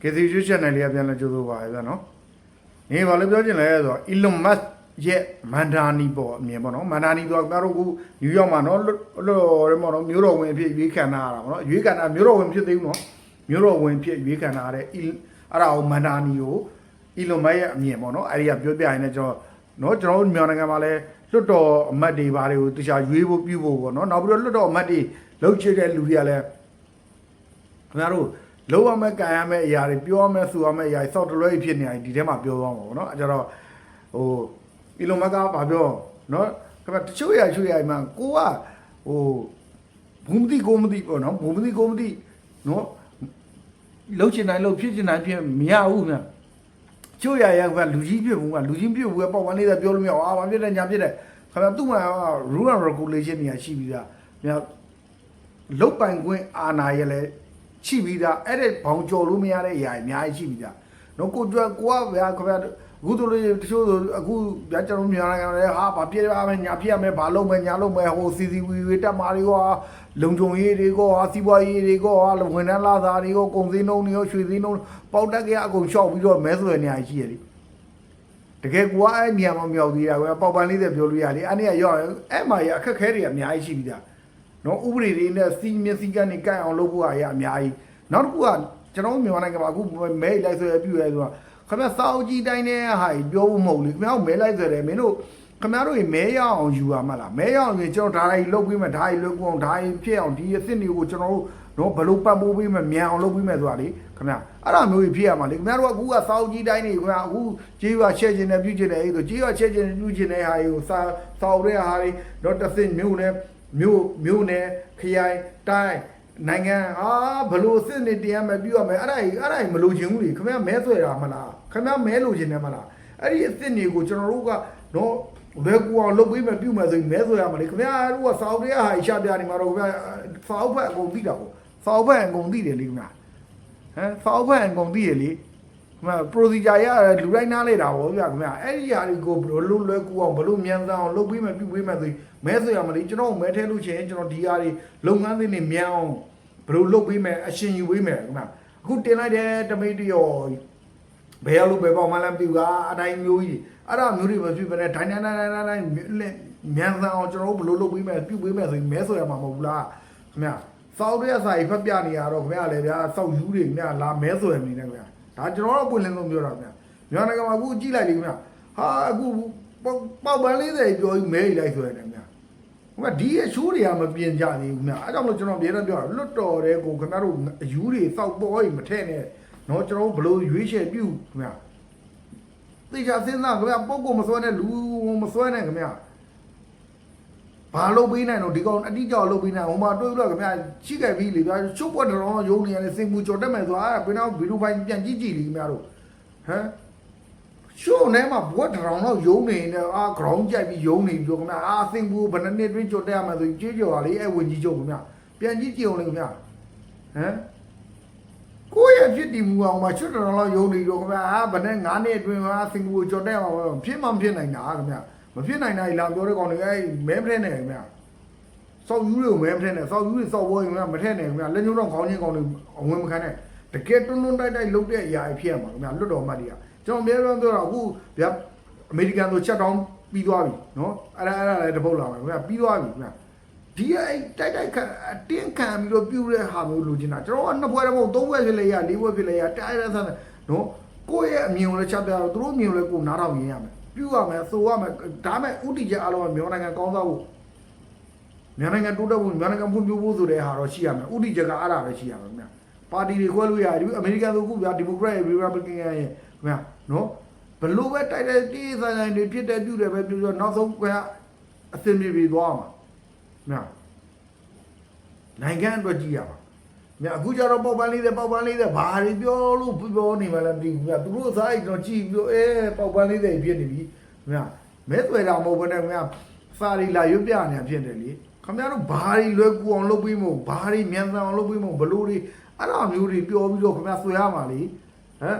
ကေစီရွှေ channel လေးကပြန်လဲကြိုးဆိုပါရဲ့ဗျာနော်နေဘာလို့ပြောချင်လဲဆိုတော့ Elon Musk ရဲ့မန်ဒါနီပေါ့အမြင်ပေါ့နော်မန်ဒါနီဆိုတော့ကျွန်တော်တို့ကနယူးယောက်မှာနော်လို့လို့ရဲပေါ့နော်မျိုးတော်ဝင်အဖြစ်ရွေးခံထားရတာပေါ့နော်ရွေးခံတာမျိုးတော်ဝင်ဖြစ်သေးဘူးနော်မျိုးတော်ဝင်ဖြစ်ရွေးခံထားရတဲ့ Il- အဲ့ဒါကိုမန်ဒါနီကို Elon Musk ရဲ့အမြင်ပေါ့နော်အဲ့ဒီကပြောပြရင်လည်းကျွန်တော်နော်ကျွန်တော်တို့မြန်မာနိုင်ငံမှာလည်းလွတ်တော်အမတ်တွေဘာတွေကိုတခြားရွေးဖို့ပြုဖို့ပေါ့နော်နောက်ပြီးတော့လွတ်တော်အမတ်တွေလှုပ်ချတဲ့လူတွေကလည်းခင်ဗျားတို့ လုံးဝမဲ့ကန်ရမဲ့အရာတွေပြောရမဲ့ဆိုရမဲ့အရာတွေစောက်တလွဲဖြစ်နေရင်ဒီထဲမှာပြောသွားမှာပေါ့နော်အဲကြတော့ဟိုအီလွန်မက်ကဘာပြောနော်ခင်ဗျာတချို့အရာချို့အရာမှကိုကဟိုဘူးမသိကိုမသိပေါ့နော်ဘူးမသိကိုမသိနော်လှုပ်ချင်တိုင်းလှုပ်ဖြစ်ချင်တိုင်းဖြစ်မရဘူးခင်ဗျာချို့အရာရကလူကြီးဖြစ်ဘူးကလူကြီးဖြစ်ဘူးကပေါ့ဝမ်းလေးသာပြောလို့မရအောင်အာဘာဖြစ်တယ်ညာဖြစ်တယ်ခင်ဗျာသူ့မှာ rule and regulation တွေကရှိပြီးသားခင်ဗျာလုတ်ပိုင်ခွင့်အာဏာရလဲ ရှိပြီးသားအဲ့ဒီဘောင်ကျော်လို့မရတဲ့အရာတွေအများကြီးရှိပြီးသားနော်ကိုကြွကိုကဗျာခင်ဗျာအခုတို့လေးတချို့ဆိုအခုဗျာကျွန်တော်မြန်မာနိုင်ငံလည်းဟာဘာပြည့်ရမယ်ညာပြည့်ရမယ်ဘာလုပ်မယ်ညာလုပ်မယ်ဟိုစီစီဝီဝီတက်မာတွေကလုံခြုံရေးတွေကစီးပွားရေးတွေကဝန်ထမ်းလာသားတွေကကုန်စည်နှုန်းတွေရွှေစည်းနှုန်းပေါက်တက်ကြအကုန်လျှောက်ပြီးတော့မဲဆွယ်နေရရှိရလေတကယ်ကိုကအဲ့နေရာမှာမြောက်သေးတာကွာပေါက်ပန်းလေးတွေပြောလို့ရလေအဲ့နေရာရောက်ရင်အဲ့မှာရအခက်ခဲတွေအများကြီးရှိပြီးသား နော်ဥပဒေတွေနဲ့စီမျက်စိကနေကန့်အောင်လုပ်ဖို့အရာအများကြီးနောက်တစ်ခုကကျွန်တော်တို့မြန်မာနိုင်ငံမှာအခုမဲလိုက်ဆွဲပြည့်ရဲဆိုတာခင်ဗျာစာအုပ်ကြီးတိုင်းနဲ့ဟာပြောဖို့မဟုတ်လေခင်ဗျားမဲလိုက်ဆွဲတယ်မင်းတို့ခင်ဗျားတို့မဲရအောင်ယူရမှာလားမဲရအောင်ရင်ကျွန်တော်ဒါတွေလုပ်ပြီးမှဒါတွေလုပ်အောင်ဒါတွေဖြစ်အောင်ဒီအစ်စ်တွေကိုကျွန်တော်တို့တော့ဘလို့ပတ်ပိုးပြီးမှမြန်အောင်လုပ်ပြီးမှဆိုတာလေခင်ဗျာအဲ့ဒါမျိုးကြီးဖြစ်ရမှာလေခင်ဗျားတို့ကအခုကစာအုပ်ကြီးတိုင်းတွေခင်ဗျာအခုကြေးရွာချက်ခြင်းနဲ့ပြုခြင်းနဲ့အဲ့ဒါကြေးရွာချက်ခြင်းနဲ့ပြုခြင်းနဲ့ဟာတွေကိုစာစာအုပ်တဲ့ဟာတွေတော့တစ်စင်မျိုးနဲ့ မြို့မြို့နယ်ခရိုင်တိုင်းနိုင်ငံဟာဘလို့စစ်နေတရားမပြုရမယ်အဲ့ဒါကြီးအဲ့ဒါကြီးမလို့ခြင်းဘူးလေခင်ဗျားမဲဆွဲတာမလားခင်ဗျားမဲလို့ခြင်းတယ်မလားအဲ့ဒီအစ်စ်တွေကိုကျွန်တော်တို့ကတော့လွယ်ကူအောင်လုပ်ပေးမယ်ပြုမယ်ဆိုရင်မဲဆွဲရမှာလေခင်ဗျားတို့ကစာအုပ်တွေကဟာရှာပြနေမှာတော့ခင်ဗျားစာအုပ်ဘက်အကုန်သိတာပေါ့စာအုပ်ဘက်အကုန်သိတယ်လေခင်ဗျာဟမ်စာအုပ်ဘက်အကုန်သိရလေ ခင်ဗျာ procedure ရလူတိုင်းနားလေတာပေါ့ဗျာခင်ဗျာအဲ့ဒီဟာတွေကိုဘလို့လွယ်လွယ်ကူအောင်ဘလို့မြန်ဆန်အောင်လုပ်ပေးမယ်ပြုပေးမယ်ဆိုရင်မဲဆိုရမလို့ကျွန်တော်မဲထဲလို့ချင်ကျွန်တော်ဒီဟာတွေလုပ်ငန်းတွေနေမြန်အောင်ဘယ်လိုလုပ်ပေးမယ်အရှင်ယူပေးမယ်ခင်ဗျအခုတင်လိုက်တဲ့တမိတ်တရောဘယ်ရလို့ဘယ်ပေါ့မှလည်းပြူကအတိုင်းမျိုးကြီးအဲ့ဒါမျိုးတွေမဖြစ်ဘဲနဲ့ဒိုင်းဒိုင်းဒိုင်းဒိုင်းဒိုင်းမြန်ဆန်အောင်ကျွန်တော်တို့ဘယ်လိုလုပ်ပေးမယ်ပြုပေးမယ်ဆိုရင်မဲဆိုရမှာမဟုတ်ဘူးလားခင်ဗျစောက်တဲ့စာကြီးဖက်ပြနေရတော့ခင်ဗျလည်းဗျာစောက်ယူတွေခင်ဗျလာမဲဆိုရမနေနဲ့ခင်ဗျ ဒါကျွန်တော်တော့ပွင့်လင်းဆုံးပြောတာဗျမြန်မာနိုင်ငံမှာအခုကြည့်လိုက်လေခင်ဗျဟာအခုပေါက်ပန်း40ပြောပြီးမဲလိုက်ဆိုရတယ်ခင်ဗျဟိုကဒီအချိုးတွေကမပြင်ကြသေးဘူးခင်ဗျအဲကြောင့်မလို့ကျွန်တော်ပြေတော့ပြောတာလွတ်တော်တဲ့ကိုခင်ဗျားတို့အယူတွေစောက်ပေါ်ကြီးမထဲ့နဲ့နော်ကျွန်တော်ဘလို့ရွေးချယ်ပြုခင်ဗျာသိချာစဉ်းစားခင်ဗျာပုံကိုမစွဲနဲ့လူမစွဲနဲ့ခင်ဗျာ ဘာလုပ်ပေးနိုင်တော့ဒီကောင်အတိအကျလုပ်ပေးနိုင်ဟိုမှာတွေ့လို့ခင်ဗျာရှိခဲ့ပြီလေဗျာချုပ်ပွက်တော်ရုံနေရတယ်စင်ပူကြော်တက်မယ်ဆိုတာဘယ်တော့ဗီဒီယိုဖိုင်ပြန်ကြည့်ကြည့်လေခင်ဗျားတို့ဟမ်ရှုံထဲမှာဘွက်တရောင်တော့ယုံနေတယ်အာ ground ကြိုက်ပြီးယုံနေပြီးတော့ခင်ဗျာအာသင်ဘူးဘယ်နှစ်နှစ်တွင်းကြွတက်ရမှာဆိုကြေးကြော်ပါလေအဲ့ဝင်ကြီးချုပ်ခင်ဗျာပြန်ကြည့်ကြည့်အောင်လေခင်ဗျာဟမ်ကိုယ့်ရဲ့ဖြစ်တည်မှုအောင်မှာချွတ်တရောင်တော့ယုံနေတော့ခင်ဗျာအာဘယ်နဲ့9နှစ်အတွင်းမှာသင်ဘူးကြွတက်ရမှာမဖြစ်မှမဖြစ်နိုင်တာခင်ဗျာ မဖြစ်နိုင်တာကြီးလာပြောတဲ့ကောင်တွေအဲ့မဲမထဲနဲ့ခင်ဗျာစောက်ယူတွေကိုမဲမထဲနဲ့စောက်ယူတွေစောက်ဘောရင်ခင်ဗျာမထဲနဲ့ခင်ဗျာလက်ညှိုးတော့ခေါင်းချင်းကောင်တွေအဝင်မခံနဲ့တကယ်တွန်းတွန်းတိုက်တိုက်လုပ်တဲ့အရာကြီးဖြစ်ရမှာခင်ဗျာလွတ်တော်မှတ်တွေကကျွန်တော်အများဆုံးပြောတာအခုဗျာအမေရိကန်ဆိုချက်တောင်းပြီးသွားပြီနော်အဲ့ဒါအဲ့ဒါလည်းတပုတ်လာမယ်ခင်ဗျာပြီးသွားပြီခင်ဗျာဒီအဲ့တိုက်တိုက်ခတ်အတင်းခံပြီးတော့ပြုတဲ့ဟာမျိုးလိုချင်တာကျွန်တော်ကနှစ်ဘွဲတမဟုတ်သုံးဘွဲဖြစ်လေရလေးဘွဲဖြစ်လေရတိုက်ရဆန်းနော်ကိုယ့်ရဲ့အမြင်ကိုလည်းချက်ပြတော့သူတို့အမြင်ကိုလည်းကိုနားထောင်ရင်းရမယ် ပြုရမယ်ဆိုရမယ်ဒါမဲ့ဥတီချက်အလုံးကမြန်မာနိုင်ငံကောင်းစားဖို့မြန်မာနိုင်ငံတိုးတက်ဖို့မြန်မာနိုင်ငံဖွံ့ဖြိုးဖို့ဆိုတဲ့ဟာတော့ရှိရမယ်ဥတီချက်ကအဲ့ဒါပဲရှိရမယ်ခင်ဗျာပါတီတွေခွဲလို့ရတယ်ဒီအမေရိကန်ဆိုအခုဗျာဒီမိုကရက်ရီပတ်ဘလစ်ကန်ရဲ့ခင်ဗျာနော်ဘလို့ပဲတိုက်တဲ့တီးဆိုင်ဆိုင်တွေဖြစ်တဲ့ပြုတယ်ပဲပြုတော့နောက်ဆုံးကအသင်ပြေပြေသွားမှာဗျာနိုင်ငံအတွက်ကြည့်ရမှာ မြအခုကျတော့ပေါက်ပန်းလေးတဲ့ပေါက်ပန်းလေးတဲ့ဘာတွေပြောလို့ပြောနေမှလည်းမသိဘူးမြသူတို့စားအိတ်တော့ကြည့်ပြီးတော့အဲပေါက်ပန်းလေးတဲ့ဖြစ်နေပြီမြမဲသွယ်တာမဟုတ်ဘဲနဲ့မြစာရီလာရွတ်ပြနေဖြစ်တယ်လေခမရတို့ဘာတွေလွယ်ကူအောင်လုပ်ပြီးမို့ဘာတွေမြန်ဆန်အောင်လုပ်ပြီးမို့ဘလို့တွေအဲ့လိုမျိုးတွေပြောပြီးတော့ခမရဆွေရမှာလေဟမ်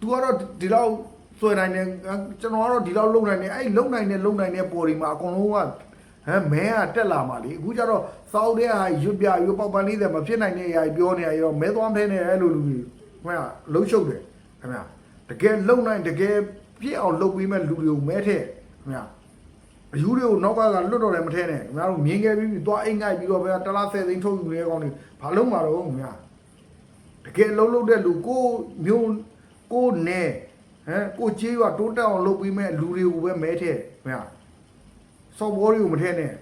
तू ကတော့ဒီလောက်ဆွဲနိုင်တယ်ကျွန်တော်ကတော့ဒီလောက်လုံနိုင်တယ်အဲ့လုံနိုင်တယ်လုံနိုင်တဲ့ပေါ်ဒီမှာအကုန်လုံးကဟမ်မဲကတက်လာမှလေအခုကျတော့ စောက်တဲ့ဟာရွတ်ပြရွတ်ပေါက်ပန်းလေးတယ်မဖြစ်နိုင်တဲ့အရာကြီးပြောနေရရောမဲသွားဖဲနေတယ်လို့လူကြီးဗျာလှုပ်ရှုပ်တယ်ခင်ဗျာတကယ်လုံနိုင်တကယ်ပြည့်အောင်လုပ်ပြီးမဲ့လူတွေကိုမဲထဲခင်ဗျာအယူတွေကိုနောက်ကကလွတ်တော့လည်းမထဲနဲ့ခင်ဗျားတို့မြင်ခဲ့ပြီးပြီသွားအိမ်ငိုက်ပြီးတော့ဗျာတလားဆယ်သိန်းထုတ်ယူနေတဲ့ကောင်တွေဘာလုံးမှာတော့ခင်ဗျာတကယ်လုံးလုံးတဲ့လူကိုမျိုးကိုနဲ့ဟမ်ကိုကြေးရွာတိုးတက်အောင်လုပ်ပြီးမဲ့လူတွေကိုပဲမဲထဲခင်ဗျာစော်ဘောတွေကိုမထဲနဲ့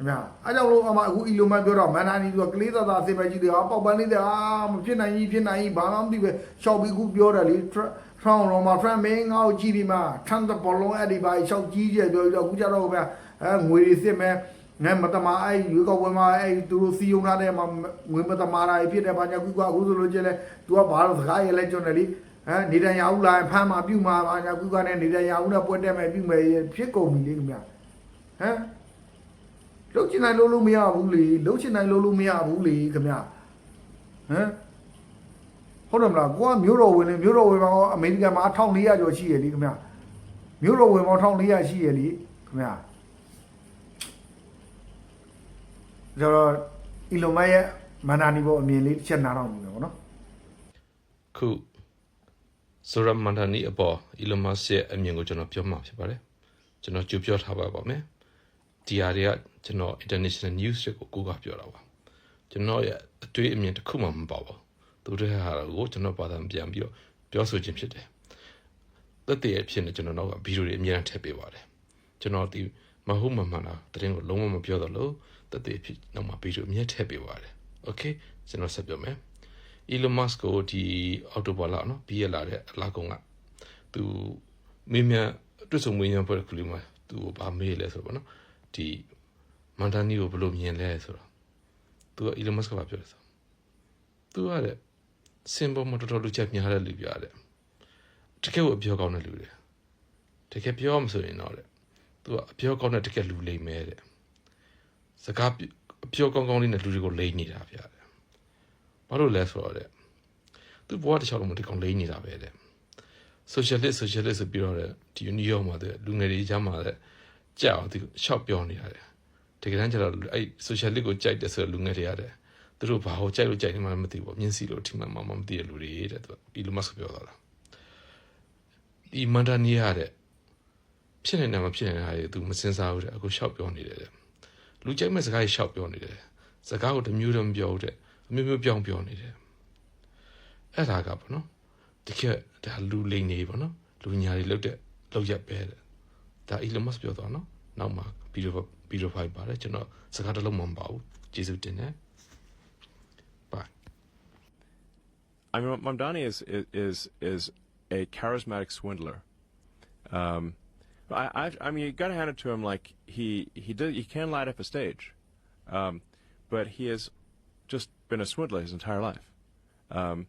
ခင်ဗျာအားကြောင့်လို့အမအခုအီလိုမန်ပြောတော့မန်နာနီဆိုကလေးသားသားအစင်ပဲကြည့်တယ်ဟာပေါက်ပန်းလေးတဲ့အာမဖြစ်နိုင်ကြီးဖြစ်နိုင်ကြီးဘာမှမသိပဲရှောက်ပြီးခုပြောတယ်လေထရောင်းရောမှာဖရန်မင်းငါ့ကိုကြည့်ပြီးမှထန်တဲ့ဘောလုံးအဲ့ဒီပါရှောက်ကြီးကျပြောပြီးတော့အခုကျတော့ဗျာအဲငွေတွေစစ်မဲ့ငဲမတမာအဲ့ရွေးကောက်ပွဲမှာအဲ့သူတို့စီယုံထားတဲ့မှာငွေမတမာတာဖြစ်တယ်ဘာညာကူကအခုဆိုလို့ကျလဲ तू ကဘာလို့စကားရလဲကျွန်းတယ်လေဟမ်နေတန်ရအောင်လာဖမ်းမှာပြုမှာဘာညာကူကနဲ့နေတန်ရအောင်နဲ့ပွဲတက်မယ်ပြုမယ်ဖြစ်ကုန်ပြီလေခင်ဗျာဟမ် လှုပ်ချင်နိုင်လို့လို့မရဘူးလေလှုပ်ချင်နိုင်လို့လို့မရဘူးလေခင်ဗျဟမ်ဟုတ်တယ်မလားကိုကမျိုးတော်ဝင်လေမျိုးတော်ဝင်မှာအမေရိကန်မှာ1400ကျော်ရှိရလေခင်ဗျမျိုးတော်ဝင်မှာ1400ရှိရလေခင်ဗျဒါတော့အီလိုမရဲ့မန္တာနီဘောအမြင်လေးတစ်ချက်နားတော့မြင်မယ်ပေါ့နော်ခုဆိုရမန်တနီအပေါ် Elon Musk ရဲ့အမြင်ကိုကျွန်တော်ပြောမှာဖြစ်ပါတယ်ကျွန်တော်ကြိုပြောထားပါပါမယ် ဒီဟာတွေကကျွန်တော် international news တွေကိုကိုးကားပြောတာပါကျွန်တော်ရဲ့အတွေ့အမြင်တစ်ခုမှမပါပါဘူးသူတို့ဟာကိုကျွန်တော်ဘာသာပြန်ပြီးတော့ပြောဆိုခြင်းဖြစ်တယ်သက်တည်အဖြစ်နဲ့ကျွန်တော်တော့ဗီဒီယိုတွေအများကြီးထည့်ပေးပါတယ်ကျွန်တော်ဒီမဟုတ်မမှန်တာတရင်ကိုလုံးဝမပြောတော့လို့သက်တည်အဖြစ်နောက်မှာဗီဒီယိုအများထည့်ပေးပါတယ်โอเคကျွန်တော်ဆက်ပြောမယ် Elon Musk ကိုဒီအော်တိုဘာလနော်ပြီးရလာတဲ့အလားကုံကသူမင်းမြန်တွေ့ဆုံမင်းမြန်ဖွဲ့ကလေးမှာသူကိုဗာမေးလဲဆိုတော့နော် ဒီမန်တန်နီကိုဘယ်လိုမြင်လဲဆိုတော့သူက Elon Musk ကပြောတယ်ဆိုသူကတဲ့စင်ပေါ်မှာတော်တော်လူချက်များတဲ့လူပြတဲ့တကယ်ကိုအပြောကောင်းတဲ့လူတွေတကယ်ပြောမှဆိုရင်တော့တဲ့သူကအပြောကောင်းတဲ့တကယ်လူလိမ့်မဲတဲ့စကားအပြောကောင်းကောင်းလေးနဲ့လူတွေကိုလိမ့်နေတာဗျာတဲ့ဘာလို့လဲဆိုတော့တဲ့သူဘဝတစ်ချောင်းလုံးမဒီကောင်လိမ့်နေတာပဲတဲ့ socialist socialist ဆိုပြီးတော့တဲ့ဒီနယူးယောက်မှာတဲ့လူငယ်တွေကြားမှာတဲ့ ကြောက်ဒီရှောက်ပြောနေရတယ်တကယ်တမ်းကျတော့အဲ့ socialist ကိုကြိုက်တယ်ဆိုတဲ့လူငယ်တွေရတယ်သူတို့ဘာကိုကြိုက်လို့ကြိုက်နေမှမသိဘူးမြင်စီလို့ထိမှမှမသိတဲ့လူတွေတဲ့သူ Elon Musk ပြောတာလားဒီမန်ဒနီယာတဲ့ဖြစ်နေတယ်မဖြစ်နေတာတွေသူမစင်စားဘူးတဲ့အခုရှောက်ပြောနေတယ်တဲ့လူကြိုက်မဲ့စကားကြီးရှောက်ပြောနေတယ်စကားကိုတစ်မျိုးတော့မပြောဘူးတဲ့အမျိုးမျိုးပြောင်းပြောင်းနေတယ်အဲ့ဒါကပေါ့နော်တကယ်ဒါလူလိန်နေပေါ့နော်လူညာတွေလောက်တဲ့လောက်ရက်ပဲတဲ့ ဒါ Elon Musk ပြောသွားနော်နောက်မှာဗီဒီယိုဗီဒီယိုဖိုင်ပါတယ်ကျွန်တော်စကားတစ်လုံးမှမပါဘူးကျေးဇူးတင်တယ် bye I mean, Mamdani is is is a charismatic swindler. Um, I, I I mean, you got to hand it to him. Like he he did he can light up a stage, um, but he has just been a swindler his entire life. Um,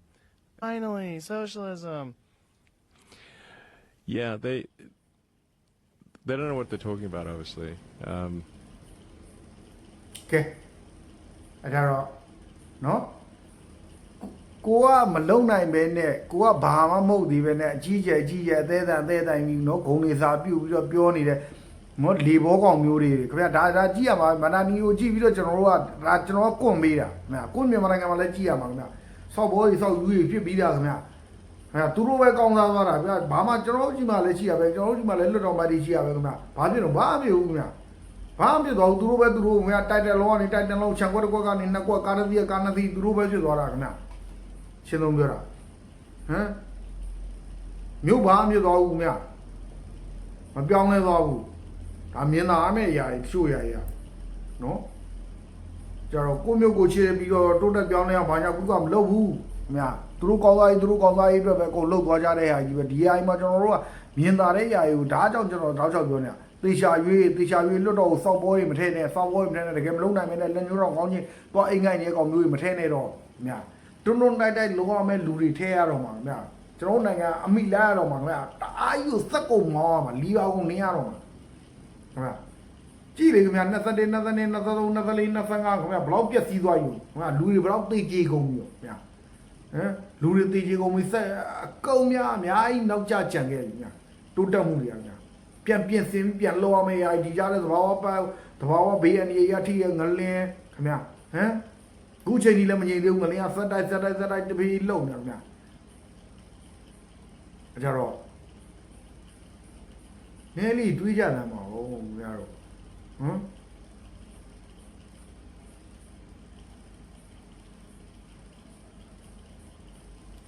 Finally, socialism. yeah, they they don't know what they're talking about. Obviously, um, ကဲအဲ့ဒါတော့နော်ကိုကမလုံနိုင်ပဲနဲ့ကိုကဘာမှမဟုတ်သေးပဲနဲ့အကြီးကျယ်အကြီးကျယ်အသေးအံအသေးတိုင်ပြီးနော်ဂုံနေစာပြုတ်ပြီးတော့ပြောနေတဲ့နော်လေဘောကောင်မျိုးတွေခင်ဗျာဒါဒါကြည့်ရမှာမန္တနီကိုကြည့်ပြီးတော့ကျွန်တော်တို့ကဒါကျွန်တော်ကကွန့်မေးတာခင်ဗျာကွန့်မြန်မာနိုင်ငံမှာလည်းကြည့်ရမှာခင်ဗျာဆောက်ဘောကြီးဆောက်ယူကြီးဖြစ်ပြီးတာခင်ဗျာ ခင်ဗျာသူတို့ပဲကောင်းစားသွားတာခင်ဗျာဘာမှကျွန်တော်တို့ကြည့်မှလည်းကြည့်ရပဲကျွန်တော်တို့ကြည့်မှလည်းလွတ်တော်မှတည်းကြည့်ရပဲခင်ဗျာဘာဖြစ်တော့ဘာမှမဖြစ်ဘူးခင်ဗျာဘာမှဖြစ်သွားဘူးသူတို့ပဲသူတို့ခင်ဗျာတိုက်တယ်လောကနေတိုက်တယ်လောခြံခွက်တစ်ခွက်ကနေနှစ်ခွက်ကားတစ်စီးကားနှစ်စီးသူတို့ပဲဖြစ်သွားတာခင်ဗျာရှင်းဆုံးပြောတာဟမ်မြို့ဘာမှဖြစ်သွားဘူးခင်ဗျာမပြောင်းလဲသွားဘူးဒါမြင်တာအမေအရာကြီးဖြို့ရရနော်ကြတော့ကိုမျိုးကိုချေပြီးတော့တိုးတက်ပြောင်းလဲအောင်ဘာညာကူကမလုပ်ဘူး ခင်ဗျာသူတို့ကောင်းသားရေးသူတို့ကောင်းသားရေးအတွက်ပဲကိုလှုပ်သွားကြတဲ့ဟာကြီးပဲဒီဟာကြီးမှာကျွန်တော်တို့ကမြင်တာတဲ့ຢာကြီးကိုဒါကြောင့်ကျွန်တော်တောက်ချောက်ပြောနေတာတေချာရွေးတေချာရွေးလွတ်တော့စောက်ပွဲတွေမထဲနဲ့စောက်ပွဲတွေမထဲနဲ့တကယ်မလုံးနိုင်မဲနဲ့လက်ညှိုးတော့ကောင်းချင်းသွားအိမ်ငိုင်းနေကောင်မျိုးတွေမထဲနဲ့တော့ခင်ဗျာတွန်းတွန်းတိုက်တိုက်လုံးဝမဲ့လူတွေထဲရတော့မှာခင်ဗျာကျွန်တော်နိုင်ငံအမိလာရတော့မှာခင်ဗျာတအားကြီးကိုစက်ကုန်မောင်းရမှာလီပါကုန်နေရတော့မှာခင်ဗျာကြည့်လေခင်ဗျာ21 22 23 24 25ခင်ဗျာဘလောက်ပြက်စီးသွားယူခင်ဗျာလူတွေဘလောက်တေးကြေကုန်ပြီခင်ဗျာ ဟမ်လူတွေတေးကြေကုန်ပြီဆက်အကုန်များအများကြီးနောက်ကျကြံခဲ့ပြီခင်ဗျာတိုးတက်မှုတွေခင်ဗျာပြန်ပြင်ဆင်ပြန်လောရမယ့်ရာဒီကြတဲ့သဘာဝပတ်သဘာဝဘေးအန္တရာယ်ရထိရငလင်းခင်ဗျာဟမ်အခုချိန်ကြီးလည်းမငြိမ်သေးဘူးငလင်းကဆက်တိုက်ဆက်တိုက်ဆက်တိုက်တပီးလုံနေတယ်ခင်ဗျာအကြတော့နည်းလေးတွေးကြတယ်မဟုတ်ဘူးခင်ဗျားတို့ဟမ်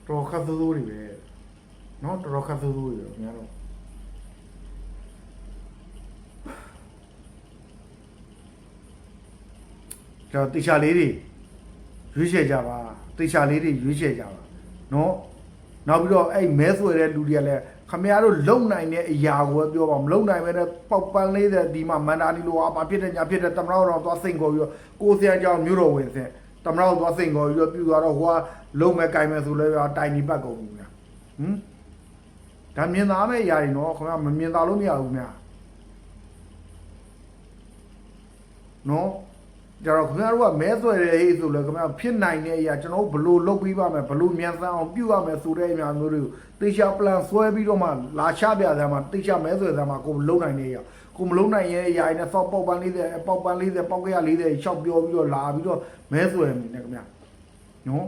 တော်ခတ်သိုးသိုးတွေပဲနော်တော်ခတ်သိုးသိုးတွေပဲခင်ဗျားတို့ကျွန်တော်တေချာလေးတွေရွေးချယ်ကြပါတေချာလေးတွေရွေးချယ်ကြပါနော်နောက်ပြီးတော့အဲ့မဲဆွဲတဲ့လူတွေကလည်းခမရတို့လုံနိုင်တဲ့အရာကိုပဲပြောပါမလုံနိုင်ပဲနဲ့ပေါက်ပန်းလေးတဲ့ဒီမှာမန္တာလီလိုအမဖြစ်တဲ့ညာဖြစ်တဲ့တမတော်တော်သွားစိန်ခေါ်ပြီးတော့ကိုယ်ဆရာကြောင့်မြို့တော်ဝင်ဆင် တမတော်သွားစိန်ခေါ်ပြီးတော့ပြူသွားတော့ဟိုကလုံမဲ့ကြိုင်မဲ့ဆိုလဲတိုင်ဒီပတ်ကုန်ဘူးညာဟမ်ဒါမြင်သားမဲ့အရာတွေနော်ခင်ဗျာမမြင်သာလို့မရဘူးများနော်ကြတော့ခင်ဗျားတို့ကမဲဆွဲတယ်ဟေးဆိုလဲခင်ဗျားဖြစ်နိုင်တဲ့အရာကျွန်တော်တို့ဘလို့လုပ်ပြီးပါမယ်ဘလို့မြန်ဆန်အောင်ပြုရမယ်ဆိုတဲ့အရာမျိုးတွေကိုတေချာ plan ဆွဲပြီးတော့မှလာချပြတယ်မှာတေချာမဲဆွဲတယ်မှာကိုမလုံးနိုင်တဲ့အရာ ကိုမလုံးနိုင်ရဲ့အရာနဲ့စောက်ပေါက်ပန်း40ပေါက်ပန်း40ပေါက်ကရ40ရှောက်ပြောပြီးတော့လာပြီးတော့မဲဆွဲနေတယ်ခင်ဗျာနော်